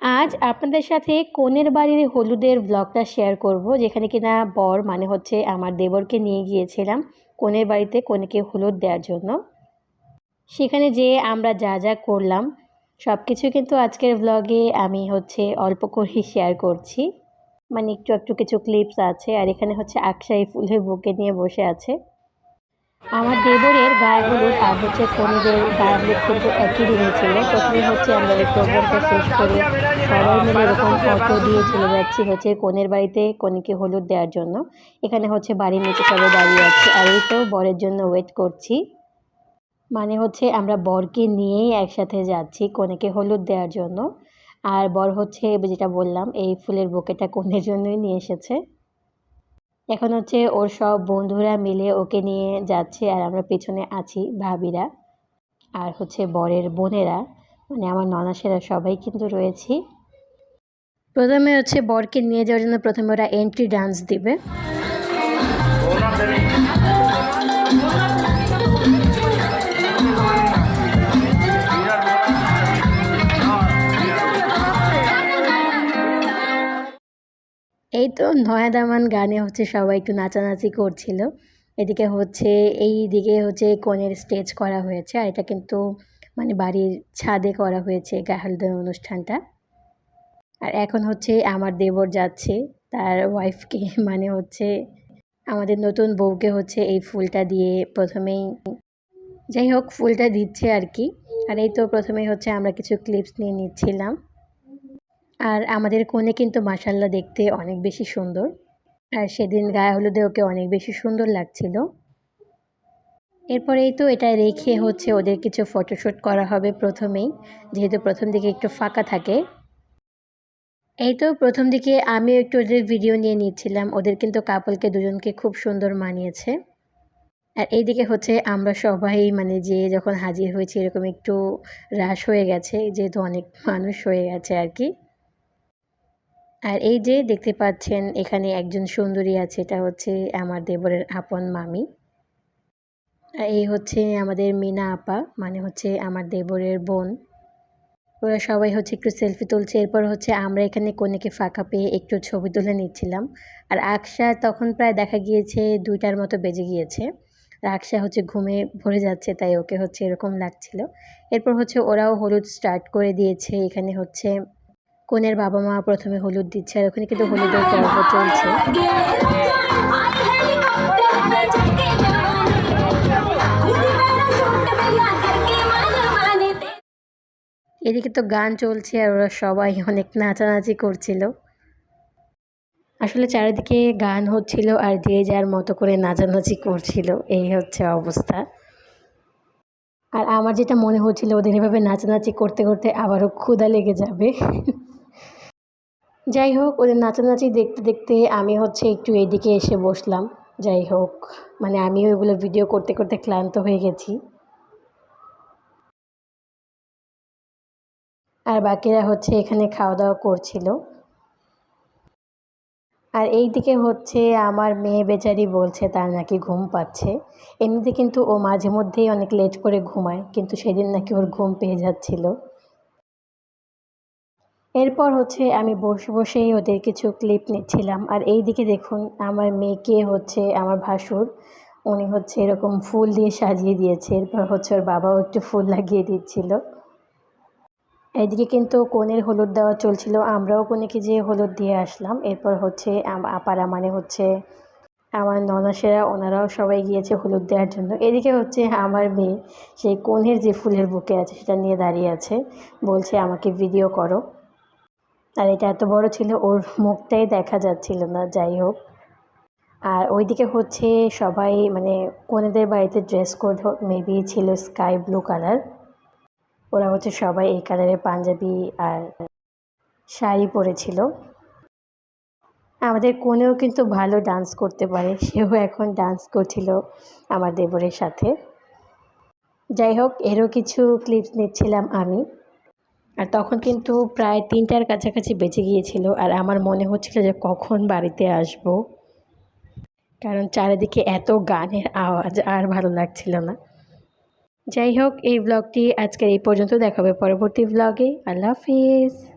আজ আপনাদের সাথে কনের বাড়ির হলুদের ব্লগটা শেয়ার করব, যেখানে কিনা বর মানে হচ্ছে আমার দেবরকে নিয়ে গিয়েছিলাম কনের বাড়িতে কনেকে হলুদ দেওয়ার জন্য। সেখানে যেয়ে আমরা যা যা করলাম সব কিছু কিন্তু আজকের ব্লগে আমি হচ্ছে অল্প করে শেয়ার করছি। মানে একটু একটু কিছু ক্লিপস আছে, আর এখানে হচ্ছে আকশাই ফুলের বুকে নিয়ে বসে আছে। আমার দেবরের গায়ে হলুদ আর হচ্ছে কনেদের গায়ে হলুদ কিন্তু একই দিনে ছিল। প্রথমে হচ্ছে আমরা প্রোগ্রামটা শেষ করে সবাই মিলে এরকম ফটো দিয়ে চলে যাচ্ছি হচ্ছে কনের বাড়িতে, কনেকে হলুদ দেওয়ার জন্য। এখানে হচ্ছে বাড়ির নিচে সবাই দাঁড়িয়ে আছে। আর এই তো বরের জন্য ওয়েট করছি। মানে হচ্ছে আমরা বরকে নিয়েই একসাথে যাচ্ছি কনেকে হলুদ দেওয়ার জন্য। আর বর হচ্ছে, যেটা বললাম, এই ফুলের বোকেটা কনের জন্যই নিয়ে এসেছে। এখন হচ্ছে ওর সব বন্ধুরা মিলে ওকে নিয়ে যাচ্ছে আর আমরা পেছনে আছি ভাবিরা আর হচ্ছে বরের বোনেরা। মানে আমার ননাসেরা সবাই কিন্তু রয়েছি। প্রথমে হচ্ছে বরকে নিয়ে যাওয়ার জন্য প্রথমে ওরা এন্ট্রি ডান্স দিবে। এই তো নয়া দামান গানে হচ্ছে সবাই একটু নাচানাচি করছিল। এদিকে হচ্ছে, এই দিকে হচ্ছে কনের স্টেজ করা হয়েছে আর এটা কিন্তু মানে বাড়ির ছাদে করা হয়েছে গাহালদের অনুষ্ঠানটা। আর এখন হচ্ছে আমার দেবর যাচ্ছে, তার ওয়াইফকে মানে হচ্ছে আমাদের নতুন বউকে হচ্ছে এই ফুলটা দিয়ে প্রথমেই যাই হোক, ফুলটা দিচ্ছে আর কি। আর এই তো প্রথমেই হচ্ছে আমরা কিছু ক্লিপস নিয়ে নিচ্ছিলাম। আর আমাদের কোণে কিন্তু মাসাল্লা দেখতে অনেক বেশি সুন্দর। আর সেদিন গায়ে হলুদে ওকে অনেক বেশি সুন্দর লাগছিল। এরপরেই তো এটা রেখে হচ্ছে ওদের কিছু ফটোশ্যুট করা হবে প্রথমেই, যেহেতু প্রথম দিকে একটু ফাঁকা থাকে। এই তো প্রথম দিকে আমিও একটু ওদের ভিডিও নিয়ে নিচ্ছিলাম, ওদের কিন্তু কাপলকে দুজনকে খুব সুন্দর মানিয়েছে। আর এইদিকে হচ্ছে আমরা সবাই মানে যে যখন হাজির হয়েছি এরকম একটু হ্রাস হয়ে গেছে, যেহেতু অনেক মানুষ হয়ে গেছে আর কি। আর এই যে দেখতে পাচ্ছেন, এখানে একজন সুন্দরী আছে, এটা হচ্ছে আমার দেবরের আপন মামি। আর এই হচ্ছে আমাদের মিনা আপা মানে হচ্ছে আমার দেবরের বোন। ওরা সবাই হচ্ছে একটু সেলফি তুলছে, এরপর হচ্ছে আমরা এখানে কনেকে ফাঁকা পেয়ে একটু ছবি তুলে নিচ্ছিলাম। আর আকশা তখন প্রায় দেখা গিয়েছে, দুইটার মতো বেজে গিয়েছে। আর আকশা হচ্ছে ঘুমে ভরে যাচ্ছে, তাই ওকে হচ্ছে এরকম লাগছিল। এরপর হচ্ছে ওরাও হলুদ স্টার্ট করে দিয়েছে, এখানে হচ্ছে কনের বাবা মা প্রথমে হলুদ দিচ্ছে আর ওখানে কিন্তু হলুদের পর্ব চলছে। এদিকে তো গান চলছে আর ওরা সবাই অনেক নাচানাচি করছিল। আসলে চারিদিকে গান হচ্ছিল আর যে যার মতো করে নাচানাচি করছিল, এই হচ্ছে অবস্থা। আর আমার যেটা মনে হচ্ছিল, ওদের এভাবে নাচানাচি করতে করতে আবারও ক্ষুদা লেগে যাবে। যাই হোক, ওদের নাচানাচি দেখতে দেখতে আমি হচ্ছে একটু এদিকে এসে বসলাম। যাই হোক মানে আমিও ওইগুলো ভিডিও করতে করতে ক্লান্ত হয়ে গেছি। আর বাকিরা হচ্ছে এখানে খাওয়া দাওয়া করছিল। আর এই দিকে হচ্ছে আমার মেয়ে বেচারি বলছে, তার নাকি ঘুম পাচ্ছে। এমনিতে কিন্তু ও মাঝে মধ্যেই অনেক লেট করে ঘুমায়, কিন্তু সেদিন নাকি ওর ঘুম পেয়ে যাচ্ছিল। এরপর হচ্ছে আমি বসে বসেই ওদের কিছু ক্লিপ নিচ্ছিলাম। আর এই দিকে দেখুন, আমার মেয়েকে হচ্ছে আমার ভাসুর, উনি হচ্ছে এরকম ফুল দিয়ে সাজিয়ে দিয়েছে। এরপর হচ্ছে ওর বাবাও একটু ফুল লাগিয়ে দিচ্ছিল। এদিকে কিন্তু কনের হলুদ দেওয়া চলছিল, আমরাও কনেকে যেয়ে হলুদ দিয়ে আসলাম। এরপর হচ্ছে আপারা মানে হচ্ছে আমার ননাসেরা ওনারাও সবাই গিয়েছে হলুদ দেওয়ার জন্য। এদিকে হচ্ছে আমার মেয়ে, সেই কনের যে ফুলের বুকে আছে, সেটা নিয়ে দাঁড়িয়ে আছে। বলছে, আমাকে ভিডিও করো। আর এটা এত বড় ছিল, ওর মুখটাই দেখা যাচ্ছিল না, যাই হোক। আর ওইদিকে হচ্ছে সবাই মানে কনেদের বাড়িতে ড্রেস কোড মেবি ছিল স্কাই ব্লু কালার ওরা হচ্ছে সবাই এই কালারের পাঞ্জাবি আর শাড়ি পরেছিল। আমাদের কোনেও কিন্তু ভালো ডান্স করতে পারে, সেও এখন ডান্স করছিল আমার দেবরের সাথে। যাই হোক, এরও কিছু ক্লিপস নিচ্ছিলাম আমি। আর তখন কিন্তু প্রায় তিনটার কাছাকাছি বেঁচে গিয়েছিল আর আমার মনে হচ্ছিল যে কখন বাড়িতে আসব। কারণ চারিদিকে এত গানের আওয়াজ আর ভালো লাগছিল না। যাই হোক, এই ব্লগটি আজকের এই পর্যন্ত। দেখাবে পরবর্তী ব্লগে আল্লাহ হাফিজ।